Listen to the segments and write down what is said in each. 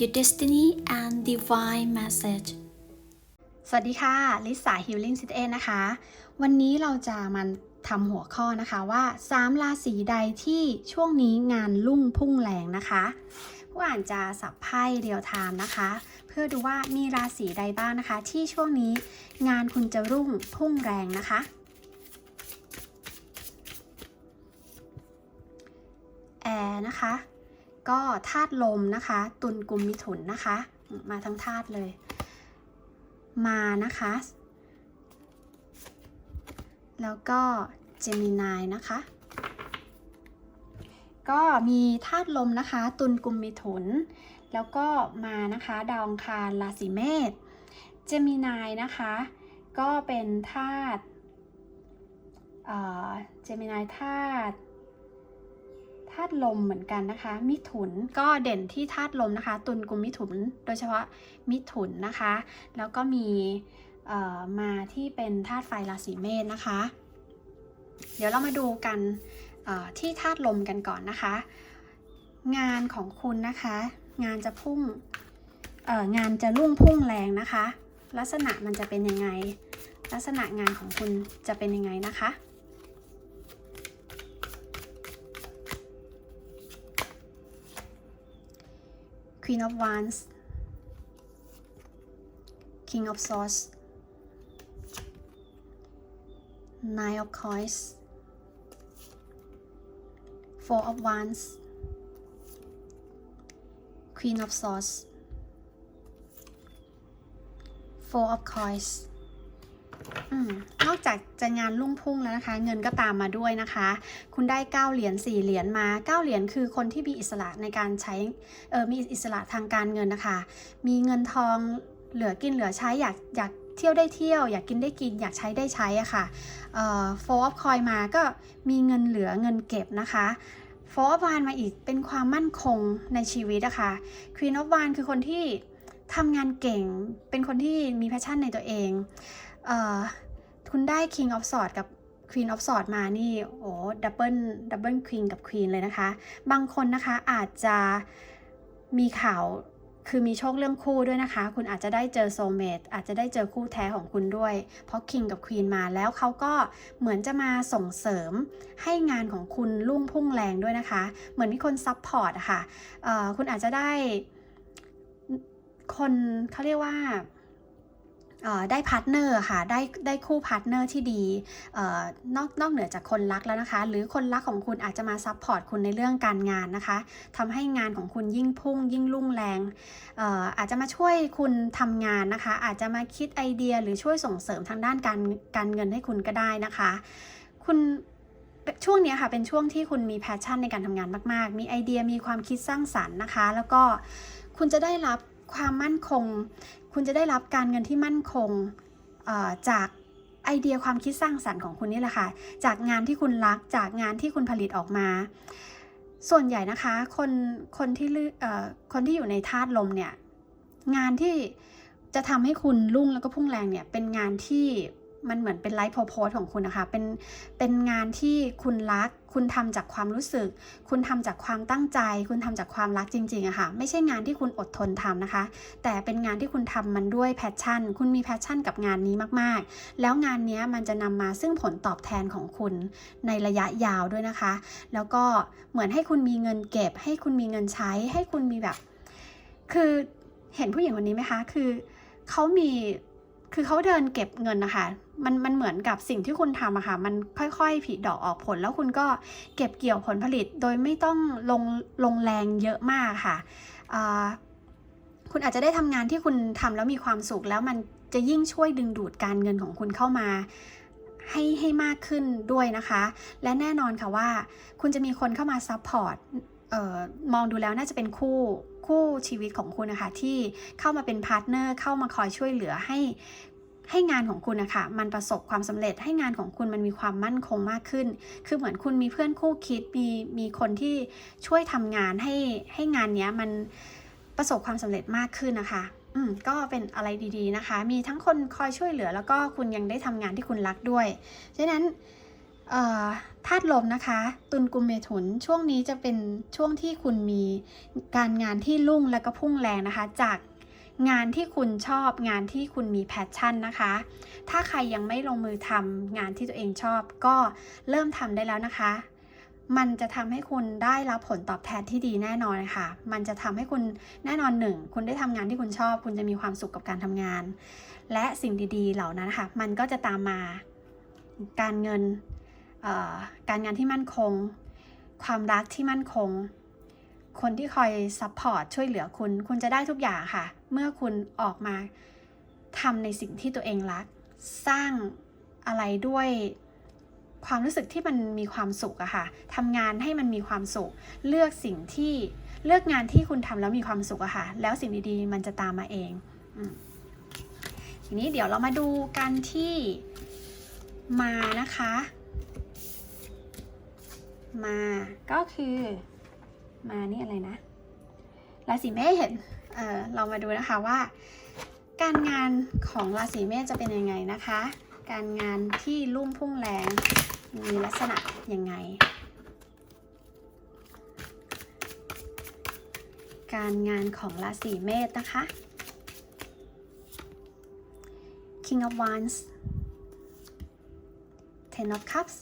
your destiny and divine message สวัสดีค่ะ ลิสา Healing City นะคะ วันนี้เราจะมาทำหัวข้อนะคะว่า 3 ราศีใดที่ช่วงนี้งานรุ่งพุ่งแรงนะคะ ผู้อ่านจะสับไพ่เรียวไทม์นะคะ เพื่อดูว่ามีราศีใดบ้างนะคะ ที่ช่วงนี้งานคุณจะรุ่งพุ่งแรงนะคะ แอร์นะคะ ก็ธาตุลมนะคะ ตุลกุมมิถุนนะคะ มาทั้งธาตุเลย มานะคะ แล้วก็เจมินายนะคะ ก็มีธาตุลมนะคะ ตุลกุมมิถุน แล้วก็มานะคะดาวองคารราศีเมษเจมินายนะคะ ก็เป็นธาตุเอ่อเจมินายธาตุาตุลมเหมือนกันนะคะ มิถุนก็เด่นที่ธาตุลมนะคะ ตุลกุมมิถุน โดยเฉพาะมิถุนนะคะ แล้วก็มีมาที่เป็นธาตุไฟราศีเมษนะคะ เดี๋ยวเรามาดูกันที่ธาตุลมกันก่อนนะคะ งานของคุณนะคะ งานจะพุ่งงานจะรุ่งพุ่งแรงนะคะ ลักษณะมันจะเป็นยังไง ลักษณะงานของคุณจะเป็นยังไงนะคะ Queen of Wands. King of Swords. Nine of Coins. Four of Wands. Queen of Swords. Four of Coins นอกจากจะงานรุ่งพุ่งแล้วนะคะ เงินก็ตามมาด้วยนะคะ คุณได้ 9 เหรียญ4เหรียญมา 9 เหรียญคือคนที่มีอิสระในการใช้เออมีอิสระทางการเงินนะคะ มีเงินทองเหลือกินเหลือใช้อยากอยากเที่ยวได้เที่ยว อยากกินได้กิน อยากใช้ได้ใช้อะค่ะเอ่อ four of coin มาก็มีเงินเหลือเงินเก็บนะคะ four of wand มาอีกเป็นความมั่นคงในชีวิตอะคะ queen of wand คือคนที่ทำงานเก่ง เป็นคนที่มีแพชชั่นในตัวเอง คุณได้ king of swords กับ queen of swords มานี่โอ้ดับเบิลดับเบิลควีนกับ queen เลยนะคะ บางคนนะคะอาจจะมีข่าวคือมีโชคเรื่องคู่ด้วยนะคะ คุณอาจจะได้เจอโซเมตอาจจะได้เจอคู่แท้ของคุณด้วย เพราะ King กับ Queen มาแล้วเขาก็เหมือนจะมาส่งเสริมให้งานของคุณรุ่งพุ่งแรงด้วยนะคะ เหมือนมีคนซับพอร์ตอะค่ะเอ่อคุณอาจจะได้คนเขาเรียกว่า ได้พาร์ทเนอร์ค่ะได้ได้คู่พาร์ทเนอร์ที่ดีออนอกนอกเหนือจากคนรักแล้วนะคะ หรือคนรักของคุณอาจจะมาซับพอร์ตคุณในเรื่องการงานนะคะทำให้งานของคุณยิ่งพุ่ง ยิ่งรุ่งแรงอออาจจะมาช่วยคุณทำงานนะคะ อาจจะมาคิดไอเดียหรือช่วยส่งเสริมทางด้านการการเงินให้คุณก็ได้นะคะ คุณช่วงนี้ค่ะเป็นช่วงที่คุณมีแพชชั่นในการทำงานมาก ๆ มีไอเดียมีความคิดสร้างสรรค์นะคะ แล้วก็คุณจะได้รับความมั่นคง คุณจะได้รับการเงินที่มั่นคงจากไอเดียความคิดสร้างสรรค์ของคุณนี่แหละค่ะ จากงานที่คุณรัก จากงานที่คุณผลิตออกมา ส่วนใหญ่นะคะ คนคนที่ลือ่อคนที่อยู่ในธาตุลมเนี่ย งานที่จะทำให้คุณรุ่งแล้วก็พุ่งแรงเนี่ย เป็นงานที่ มันเหมือนเป็นไลฟ์โพสของคุณนะคะ เป็น เป็นงานที่คุณรัก คุณทำจากความรู้สึก คุณทำจากความตั้งใจ คุณทำจากความรักจริงๆอะค่ะ ไม่ใช่งานที่คุณอดทนทำนะคะ แต่เป็นงานที่คุณทำมันด้วยแพชชั่น คุณมีแพชชั่นกับงานนี้มากๆ แล้วงานนี้มันจะนำมาซึ่งผลตอบแทนของคุณในระยะยาวด้วยนะคะ แล้วก็เหมือนให้คุณมีเงินเก็บ ให้คุณมีเงินใช้ ให้คุณมีแบบ คือเห็นผู้หญิงคนนี้ไหมคะ คือเขามี คือเขาเดินเก็บเงินนะคะ มันมันเหมือนกับสิ่งที่คุณทำอะค่ะ มันค่อยๆผลิดอกออกผล แล้วคุณก็เก็บเกี่ยวผลผลิตโดยไม่ต้องลงลงแรงเยอะมากค่ะคุณอาจจะได้ทำงานที่คุณทำแล้วมีความสุข แล้วมันจะยิ่งช่วยดึงดูดการเงินของคุณเข้ามาให้ให้มากขึ้นด้วยนะคะ และแน่นอนค่ะว่า คุณจะมีคนเข้ามาซัพพอร์ต มองดูแล้วน่าจะเป็นคู่คู่ชีวิตของคุณนะคะที่เข้ามาเป็นพาร์ทเนอร์เข้ามาคอยช่วยเหลือให้ให้งานของคุณนะคะมันประสบความสำเร็จให้งานของคุณมันมีความมั่นคงมากขึ้น คือเหมือนคุณมีเพื่อนคู่คิดมีมีคนที่ช่วยทำงานให้ให้งานเนี้ยมันประสบความสำเร็จมากขึ้นนะคะอืมก็เป็นอะไรดีๆนะคะ มีทั้งคนคอยช่วยเหลือ แล้วก็คุณยังได้ทำงานที่คุณรักด้วยฉะนั้น ธาตุลมนะคะ ตุลกุมเมถุนช่วงนี้จะเป็นช่วงที่คุณมีการงานที่รุ่งและก็พุ่งแรงนะคะ จากงานที่คุณชอบงานที่คุณมีแพชชั่นนะคะ ถ้าใครยังไม่ลงมือทำงานที่ตัวเองชอบก็เริ่มทำได้แล้วนะคะ มันจะทำให้คุณได้รับผลตอบแทนที่ดีแน่นอนค่ะ มันจะทำให้คุณแน่นอนหนึ่งคุณได้ทำงานที่คุณชอบ คุณจะมีความสุขกับการทำงาน และสิ่งดีๆ เหล่านั้นค่ะ มันก็จะตามมา การเงิน การงานที่มั่นคง ความรักที่มั่นคง คนที่คอยซัพพอร์ตช่วยเหลือคุณ คุณจะได้ทุกอย่างค่ะ เมื่อคุณออกมาทำในสิ่งที่ตัวเองรัก สร้างอะไรด้วยความรู้สึกที่มันมีความสุขอะค่ะทำงานให้มันมีความสุข เลือกสิ่งที่เลือกงานที่คุณทำแล้วมีความสุขอะค่ะ แล้วสิ่งดีๆ มันจะตามมาเองอทีนี้เดี๋ยวเรามาดูกันที่มานะคะ มาก็คือมานี่อะไรนะราศีเมษเออเรามาดูนะคะว่า การงานของราศีเมษจะเป็นยังไงนะคะ การงานที่รุ่งพุ่งแรงมีลักษณะยังไง การงานของราศีเมษนะคะ King of Wands Ten of Cups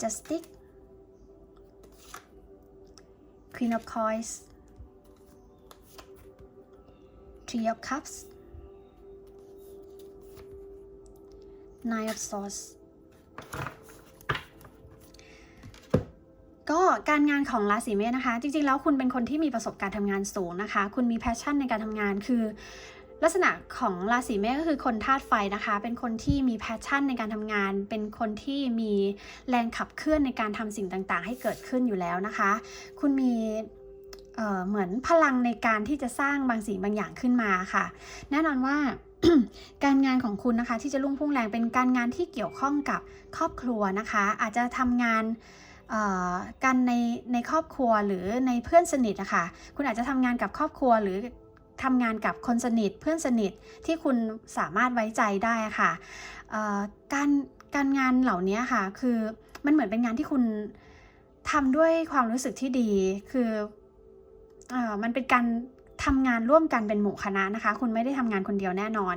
Justice Queen of Coins Three of Cups Nine of Swords ก็การงานของราศีเมษนะคะ จริงๆแล้วคุณเป็นคนที่มีประสบการณ์ทำงานสูงนะคะ คุณมีแพชชั่นในการทำงานคือ ลักษณะของราศีเมษก็คือคนธาตุไฟนะคะ เป็นคนที่มีแพชชั่นในการทำงาน เป็นคนที่มีแรงขับเคลื่อนในการทำสิ่งต่างๆ ให้เกิดขึ้นอยู่แล้วนะคะ คุณมีเเหมือนพลังในการที่จะสร้างบางสิ่งบางอย่างขึ้นมาค่ะ แน่นอนว่าการงานของคุณนะคะที่จะรุ่งพุ่งแรงเป็นการงานที่เกี่ยวข้องกับครอบครัวนะคะ อาจจะทำงานเอ่อกันในในครอบครัวหรือในเพื่อนสนิทนะคะคุณอาจจะทำงานกับครอบครัวหรือ ทำงานกับคนสนิทเพื่อนสนิทที่คุณสามารถไว้ใจได้ค่ะการการงานเหล่านี้ค่ะ คือมันเหมือนเป็นงานที่คุณทำด้วยความรู้สึกที่ดี คืออมันเป็นการทำงานร่วมกันเป็นหมู่คณะนะคะ คุณไม่ได้ทำงานคนเดียวแน่นอน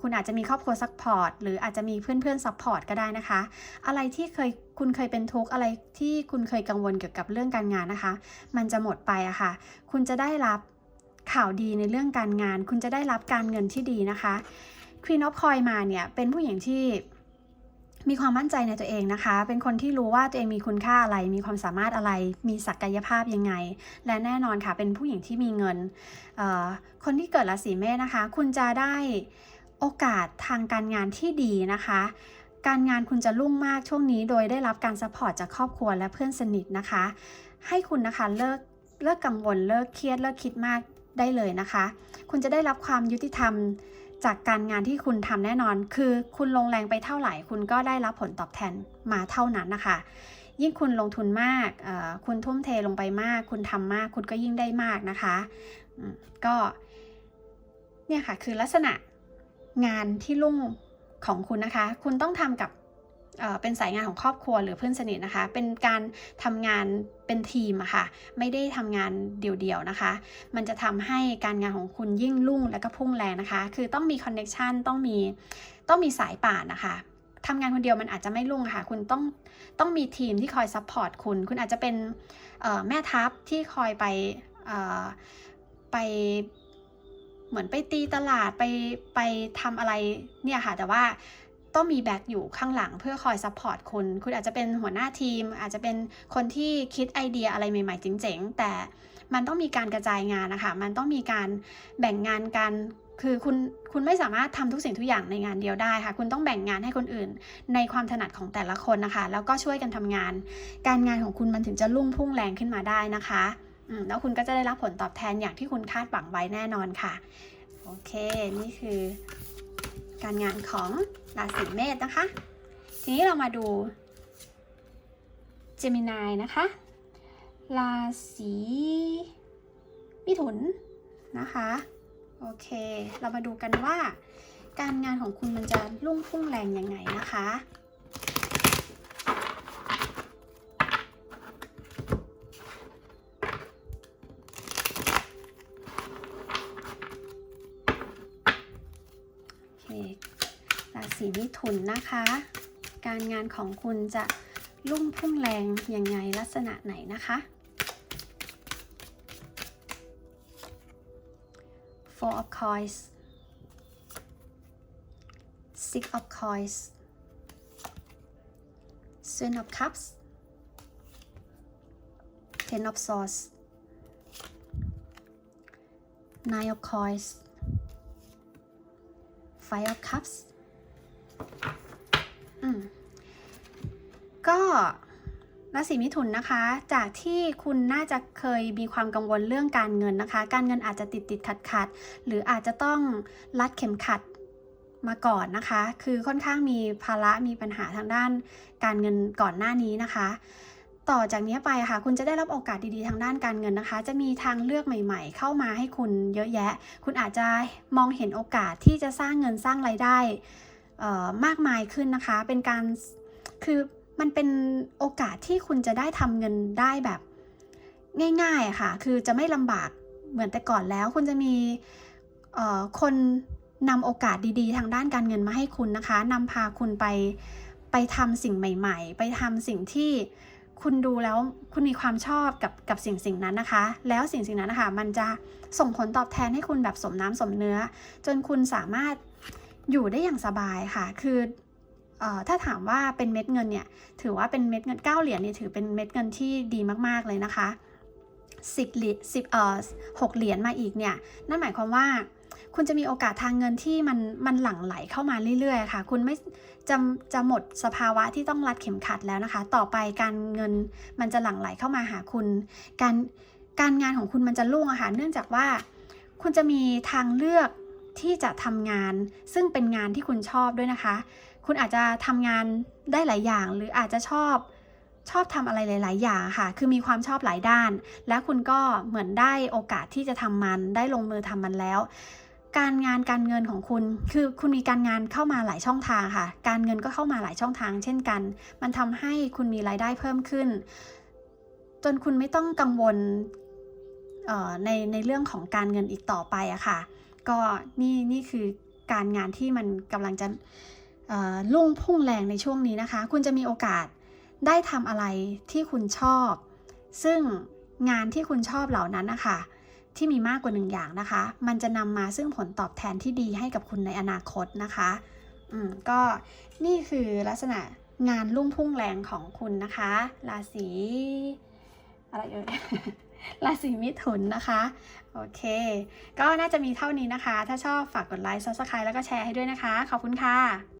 คุณอาจจะมีครอบครัวซัพพอร์ตหรืออาจจะมีเพื่อนๆซัพพอร์ตก็ได้นะคะ อะไรที่เคยคุณเคยเป็นทุกข์อะไรที่คุณเคยกังวลเกี่ยวกับเรื่องการงานนะคะ มันจะหมดไปอะค่ะ คุณจะได้รับ ข่าวดีในเรื่องการงาน คุณจะได้รับการเงินที่ดีนะคะ Queen of Coin มาเนี่ยเป็นผู้หญิงที่มีความมั่นใจในตัวเองนะคะ เป็นคนที่รู้ว่าตัวเองมีคุณค่าอะไร มีความสามารถอะไร มีศักยภาพยังไง และแน่นอนค่ะ เป็นผู้หญิงที่มีเงิน คนที่เกิดราศีเมษนะคะ คุณจะได้โอกาสทางการงานที่ดีนะคะ การงานคุณจะรุ่งมากช่วงนี้ โดยได้รับการซัพพอร์ตจากครอบครัวและเพื่อนสนิทนะคะ ให้คุณนะคะเลิกเลิกกังวลเลิกเครียดเลิกคิดมาก ได้เลยนะคะ คุณจะได้รับความยุติธรรมจากการงานที่คุณทำแน่นอน คือคุณลงแรงไปเท่าไหร่ คุณก็ได้รับผลตอบแทนมาเท่านั้นนะคะ ยิ่งคุณลงทุนมาก คุณทุ่มเทลงไปมาก คุณทำมาก คุณก็ยิ่งได้มากนะคะ ก็เนี่ยค่ะ คือลักษณะงานที่รุ่งของคุณนะคะ คุณต้องทำกับ เป็นสายงานของครอบครัวหรือเพื่อนสนิทนะคะ เป็นการทำงานเป็นทีมอะค่ะ ไม่ได้ทำงานเดี่ยวๆนะคะ มันจะทำให้การงานของคุณยิ่งรุ่งและก็พุ่งแรงนะคะ คือต้องมีคอนเน็ชันต้องมีต้องมีสายป่านนะคะทำงานคนเดียวมันอาจจะไม่รุ่งค่ะ คุณต้องต้องมีทีมที่คอยซัพพอร์ตคุณ คุณอาจจะเป็นแม่ทัพที่คอยไปไปเหมือนไปตีตลาดไปไปทำอะไรเนี่ยค่ะ แต่ว่า ต้องมีแบ็กอยู่ข้างหลังเพื่อคอยซัพพอร์ตคุณ คุณอาจจะเป็นหัวหน้าทีม อาจจะเป็นคนที่คิดไอเดียอะไรใหม่ๆเจ๋งๆ แต่มันต้องมีการกระจายงานนะคะ มันต้องมีการแบ่งงานกัน คือคุณ คุณไม่สามารถทำทุกสิ่งทุกอย่างในงานเดียวได้ค่ะ คุณต้องแบ่งงานให้คนอื่น ในความถนัดของแต่ละคนนะคะ แล้วก็ช่วยกันทำงาน การงานของคุณมันถึงจะรุ่งพุ่งแรงขึ้นมาได้นะคะ แล้วคุณก็จะได้รับผลตอบแทนอย่างที่คุณคาดหวังไว้แน่นอนค่ะ โอเค นี่คือ การงานของราศีเมษนะคะ ทีนี้เรามาดูเจมินายนะคะ ราศีมิถุนนะคะ โอเค เรามาดูกันว่า การงานของคุณมันจะรุ่งพุ่งแรงยังไงนะคะ มิถุนนะคะ การงานของคุณจะรุ่งพุ่งแรงยังไงลักษณะไหนนะคะ Four of Coins Six of Coins Seven of Cups Ten of Swords Nine of Coins Five of Cups ก็ราศีมิถุนนะคะ จากที่คุณน่าจะเคยมีความกังวลเรื่องการเงินนะคะ การเงินอาจจะติดติดขัดขัดหรืออาจจะต้องรัดเข็มขัดมาก่อนนะคะ คือค่อนข้างมีภาระมีปัญหาทางด้านการเงินก่อนหน้านี้นะคะ ต่อจากนี้ไปค่ะ คุณจะได้รับโอกาสดีๆทางด้านการเงินนะคะ จะมีทางเลือกใหม่ ๆ เข้ามาให้คุณเยอะแยะ คุณอาจจะมองเห็นโอกาสที่จะสร้างเงินสร้างรายได้มากมายขึ้นนะคะ เป็นการคือ มันเป็นโอกาสที่คุณจะได้ทำเงินได้แบบง่ายๆค่ะ คือจะไม่ลำบากเหมือนแต่ก่อนแล้ว คุณจะมีคนนำโอกาสดีๆ ทางด้านการเงินมาให้คุณนะคะนำพาคุณไปไปทำสิ่งใหม่ ๆ ไปทำสิ่งที่คุณดูแล้วคุณมีความชอบกับกับสิ่งสิ่งนั้นนะคะ แล้วสิ่งสิ่งนั้นนะคะมันจะส่งผลตอบแทนให้คุณแบบสมน้ำสมเนื้อ จนคุณสามารถอยู่ได้อย่างสบายค่ะ คือ ถ้าถามว่าเป็นเม็ดเงินเนี่ย ถือว่าเป็นเม็ดเงิน 9 เหรียญเนี่ยถือเป็นเม็ดเงินที่ดีมากๆเลยนะคะ10เหรียญ10เอ่อ6เหรียญมาอีกเนี่ย นั่นหมายความว่าคุณจะมีโอกาสทางเงินที่มันมันหลั่งไหลเข้ามาเรื่อยๆค่ะ คุณไม่จะจะหมดสภาวะที่ต้องรัดเข็มขัดแล้วนะคะ ต่อไปการเงินมันจะหลั่งไหลเข้ามาหาคุณ การการงานของคุณมันจะรุ่งอะค่ะ เนื่องจากว่า คุณจะมีทางเลือกที่จะทำงาน ซึ่งเป็นงานที่คุณชอบด้วยนะคะ คุณอาจจะทำงานได้หลายอย่าง หรืออาจจะชอบชอบทำอะไรหลาย ๆ อย่างค่ะ คือมีความชอบหลายด้าน และคุณก็เหมือนได้โอกาสที่จะทำมันได้ลงมือทำมันแล้ว การงานการเงินของคุณคือคุณมีการงานเข้ามาหลายช่องทางค่ะ การเงินก็เข้ามาหลายช่องทาง เช่นกัน มันทำให้คุณมีรายได้เพิ่มขึ้น จนคุณไม่ต้องกังวลในในเรื่องของการเงินอีกต่อไปอะค่ะ ก็นี่นี่คือการงานที่มันกำลังจะ ลุ่งพุ่งแรงในช่วงนี้นะคะ คุณจะมีโอกาสได้ทำอะไรที่คุณชอบ ซึ่งงานที่คุณชอบเหล่านั้นนะคะ ที่มีมากกว่าหนึ่งอย่างนะคะ มันจะนำมาซึ่งผลตอบแทนที่ดีให้กับคุณในอนาคตนะคะอืมก็นี่คือลักษณะงานรุ่งพุ่งแรงของคุณนะคะ ราศีอะไรเอ่ยราศีมิถุนนะคะ โอเค ก็น่าจะมีเท่านี้นะคะ ถ้าชอบฝากกดไลค์ subscribe แล้วก็แชร์ให้ด้วยนะคะ ขอบคุณค่ะ